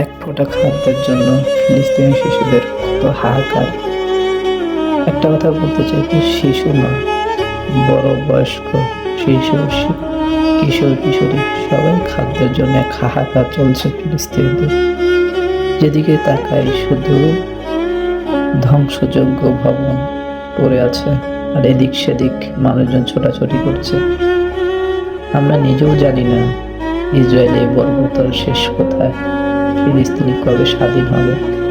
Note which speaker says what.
Speaker 1: এক ফোঁটা খাদ্যের জন্য ফিলিস্তিনি শিশুদের কত হাহাকার। একটা কথা বলতে চাই কি শিশু না, বড় বয়স্ক শিশু, কিশোর, কিশোরী, সবাই খাদ্যের জন্য এক হাহাকার চলছে ফিলিস্তিনিদের। যেদিকে তাকাই শুধু ধ্বংসযোগ্য ভবন পড়ে আছে আর এদিক সেদিক মানুষজন ছোটাছুটি করছে। আমরা নিজেও জানি না, ইসরায়েলের বর্বরতার শেষ কোথায়। ফিলিস্তিনি কবে স্বাধীন হবে।